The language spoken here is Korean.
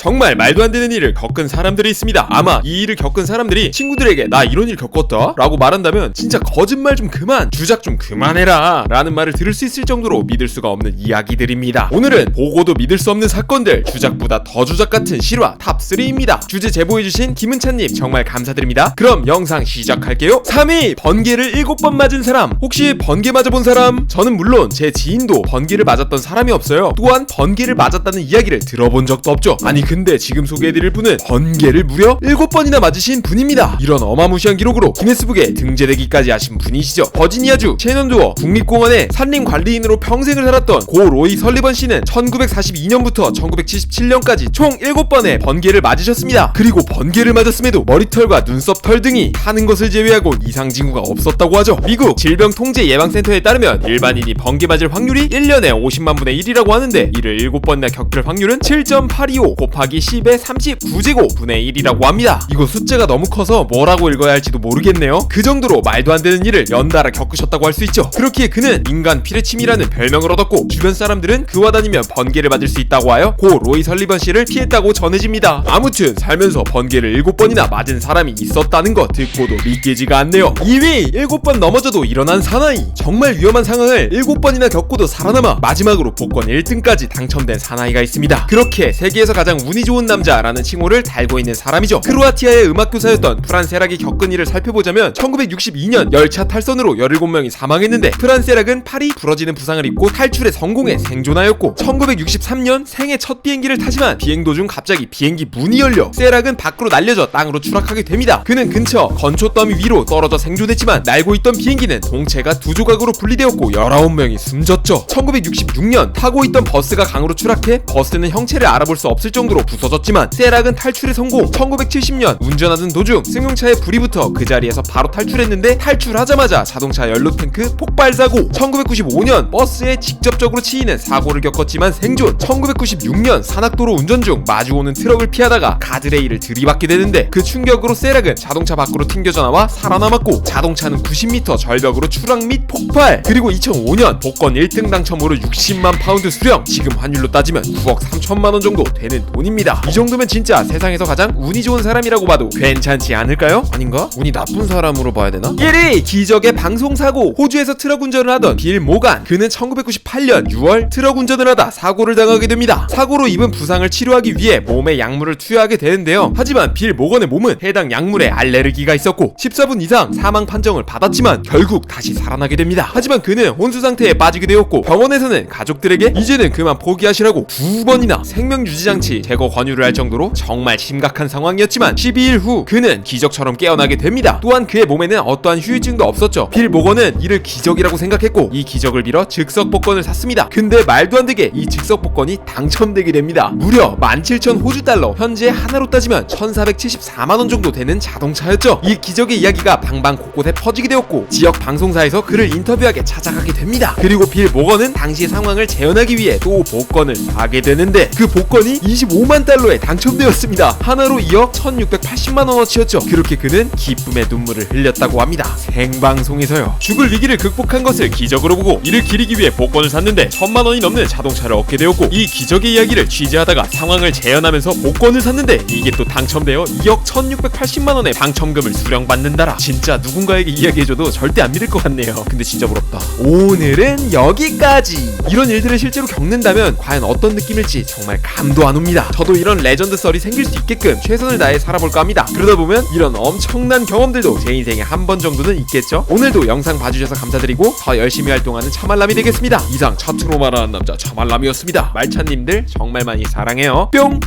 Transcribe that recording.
정말 말도 안 되는 일을 겪은 사람들이 있습니다. 아마 이 일을 겪은 사람들이 친구들에게 나 이런 일 겪었다 라고 말한다면 진짜 거짓말 좀 그만, 주작 좀 그만해라 라는 말을 들을 수 있을 정도로 믿을 수가 없는 이야기들입니다. 오늘은 보고도 믿을 수 없는 사건들, 주작보다 더 주작 같은 실화 탑3입니다. 주제 제보해주신 김은찬님 정말 감사드립니다. 그럼 영상 시작할게요. 3위 번개를 7번 맞은 사람 혹시 번개 맞아본 사람? 저는 물론 제 지인도 번개를 맞았던 사람이 없어요. 또한 번개를 맞았다는 이야기를 들어본 적도 없죠. 아니 근데 지금 소개해드릴 분은 번개를 무려 7번이나 맞으신 분입니다. 이런 어마무시한 기록으로 기네스북에 등재되기까지 하신 분이시죠. 버지니아주 셰넌두어 국립공원의 산림관리인으로 평생을 살았던 고 로이 설리번 씨는 1942년부터 1977년까지 총 7번의 번개를 맞으셨습니다. 그리고 번개를 맞았음에도 머리털과 눈썹 털 등이 타는 것을 제외하고 이상 징후가 없었다고 하죠. 미국 질병통제예방센터에 따르면 일반인이 번개 맞을 확률이 1년에 50만 분의 1이라고 하는데 이를 7번이나 겪을 확률은 7.825 곱 하기 10의 39제곱 분의 1이라고 합니다. 이거 숫자가 너무 커서 뭐라고 읽어야 할지도 모르겠네요. 그 정도로 말도 안 되는 일을 연달아 겪으셨다고 할 수 있죠. 그렇기에 그는 인간 피레침이라는 별명을 얻었고 주변 사람들은 그와 다니면 번개를 맞을 수 있다고 하여 고 로이 설리번 씨를 피했다고 전해집니다. 아무튼 살면서 번개를 7번이나 맞은 사람이 있었다는 거 듣고도 믿기지가 않네요. 2위 7번 넘어져도 일어난 사나이 정말 위험한 상황을 7번이나 겪고도 살아남아 마지막으로 복권 1등까지 당첨된 사나이가 있습니다. 그렇게 세계에서 가장 운이 좋은 남자라는 칭호를 달고 있는 사람이죠. 크로아티아의 음악교사였던 프란세락이 겪은 일을 살펴보자면 1962년 열차 탈선으로 17명이 사망했는데 프란세락은 팔이 부러지는 부상을 입고 탈출에 성공해 생존하였고 1963년 생애 첫 비행기를 타지만 비행 도중 갑자기 비행기 문이 열려 세락은 밖으로 날려져 땅으로 추락하게 됩니다. 그는 근처 건초 더미 위로 떨어져 생존했지만 날고 있던 비행기는 동체가 두 조각으로 분리되었고 19명이 숨졌죠. 1966년 타고 있던 버스가 강으로 추락해 버스는 형체를 알아볼 수 없을 정도 로 부서졌지만 세락은 탈출에 성공. 1970년 운전하던 도중 승용차에 불이 붙어 그 자리에서 바로 탈출했는데 탈출하자마자 자동차 연료 탱크 폭발 사고. 1995년 버스에 직접적으로 치이는 사고를 겪었지만 생존. 1996년 산악도로 운전 중 마주오는 트럭을 피하다가 가드레일을 들이받게 되는데 그 충격으로 세락은 자동차 밖으로 튕겨져 나와 살아남았고 자동차는 90m 절벽으로 추락 및 폭발. 그리고 2005년 복권 1등 당첨으로 60만 파운드 수령. 지금 환율로 따지면 9억 3천만 원 정도 되는 돈 입니다. 이 정도면 진짜 세상에서 가장 운이 좋은 사람이라고 봐도 괜찮지 않을까요? 아닌가? 운이 나쁜 사람으로 봐야 되나? 1위 기적의 방송사고 호주에서 트럭 운전을 하던 빌 모간 그는 1998년 6월 트럭 운전을 하다 사고를 당하게 됩니다. 사고로 입은 부상을 치료하기 위해 몸에 약물을 투여하게 되는데요. 하지만 빌 모건의 몸은 해당 약물에 알레르기가 있었고 14분 이상 사망 판정을 받았지만 결국 다시 살아나게 됩니다. 하지만 그는 혼수 상태에 빠지게 되었고 병원에서는 가족들에게 이제는 그만 포기하시라고 두 번이나 생명 유지 장치 제거 권유를 할 정도로 정말 심각한 상황이었지만 12일 후 그는 기적처럼 깨어나게 됩니다. 또한 그의 몸에는 어떠한 후유증도 없었죠. 빌 모건은 이를 기적이라고 생각했고 이 기적을 빌어 즉석 복권을 샀습니다. 근데 말도 안 되게 이 즉석 복권이 당첨되게 됩니다. 무려 17,000 호주 달러 현재 하나로 따지면 1,474만 원 정도 되는 자동차였죠. 이 기적의 이야기가 방방 곳곳에 퍼지게 되었고 지역 방송사에서 그를 인터뷰하게 찾아가게 됩니다. 그리고 빌 모건은 당시의 상황을 재현하기 위해 또 복권을 사게 되는데 그 복권이 25만 달러에 당첨되었습니다. 하나로 이어 1,680만 원어치였죠. 그렇게 그는 기쁨의 눈물을 흘렸다고 합니다. 생방송에서요. 죽을 위기를 극복한 것을 기적으로 보고 이를 기리기 위해 복권을 샀는데 천만 원이 넘는 자동차를 얻게 되었고 이 기적의 이야기를 취재하다가 상황을 재현하면서 복권을 샀는데 이게 또 당첨되어 2억 1,680만 원의 당첨금을 수령받는다라. 진짜 누군가에게 이야기해줘도 절대 안 믿을 것 같네요. 근데 진짜 부럽다. 오늘은 여기까지. 이런 일들을 실제로 겪는다면 과연 어떤 느낌일지 정말 감도 안 옵니다. 저도 이런 레전드 썰이 생길 수 있게끔 최선을 다해 살아볼까 합니다. 그러다 보면 이런 엄청난 경험들도 제 인생에 한 번 정도는 있겠죠? 오늘도 영상 봐주셔서 감사드리고 더 열심히 활동하는 차말람이 되겠습니다. 이상 차트로 말하는 남자 차말람이었습니다. 말찬님들 정말 많이 사랑해요. 뿅!